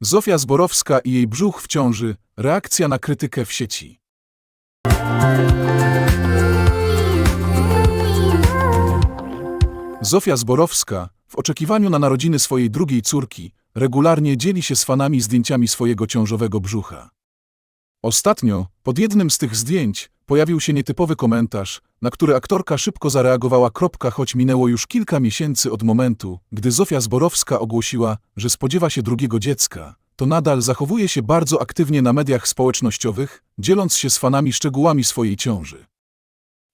Zofia Zborowska i jej brzuch w ciąży. Reakcja na krytykę w sieci. Zofia Zborowska, w oczekiwaniu na narodziny swojej drugiej córki, regularnie dzieli się z fanami zdjęciami swojego ciążowego brzucha. Ostatnio, pod jednym z tych zdjęć, pojawił się nietypowy komentarz, na który aktorka szybko zareagowała. Kropka, choć minęło już kilka miesięcy od momentu, gdy Zofia Zborowska ogłosiła, że spodziewa się drugiego dziecka, to nadal zachowuje się bardzo aktywnie na mediach społecznościowych, dzieląc się z fanami szczegółami swojej ciąży.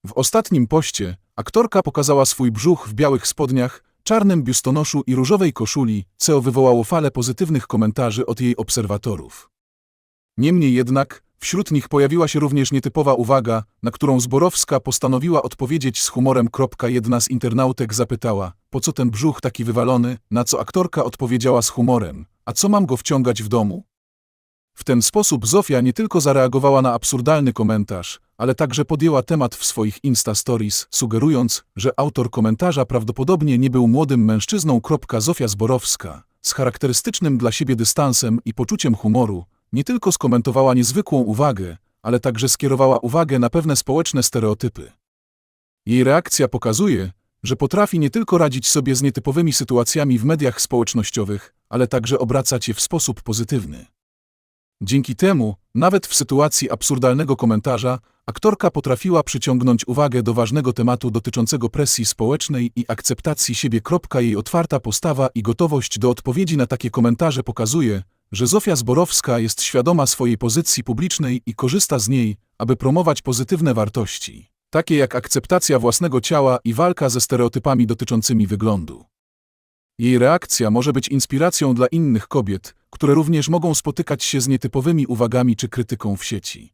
W ostatnim poście aktorka pokazała swój brzuch w białych spodniach, czarnym biustonoszu i różowej koszuli, co wywołało falę pozytywnych komentarzy od jej obserwatorów. Niemniej jednak, wśród nich pojawiła się również nietypowa uwaga, na którą Zborowska postanowiła odpowiedzieć z humorem. Jedna z internautek zapytała, po co ten brzuch taki wywalony, na co aktorka odpowiedziała z humorem, a co mam go wciągać w domu? W ten sposób Zofia nie tylko zareagowała na absurdalny komentarz, ale także podjęła temat w swoich Insta Stories, sugerując, że autor komentarza prawdopodobnie nie był młodym mężczyzną. Zofia Zborowska, z charakterystycznym dla siebie dystansem i poczuciem humoru, nie tylko skomentowała niezwykłą uwagę, ale także skierowała uwagę na pewne społeczne stereotypy. Jej reakcja pokazuje, że potrafi nie tylko radzić sobie z nietypowymi sytuacjami w mediach społecznościowych, ale także obracać je w sposób pozytywny. Dzięki temu, nawet w sytuacji absurdalnego komentarza, aktorka potrafiła przyciągnąć uwagę do ważnego tematu dotyczącego presji społecznej i akceptacji siebie. Jej otwarta postawa i gotowość do odpowiedzi na takie komentarze pokazuje, że Zofia Zborowska jest świadoma swojej pozycji publicznej i korzysta z niej, aby promować pozytywne wartości, takie jak akceptacja własnego ciała i walka ze stereotypami dotyczącymi wyglądu. Jej reakcja może być inspiracją dla innych kobiet, które również mogą spotykać się z nietypowymi uwagami czy krytyką w sieci.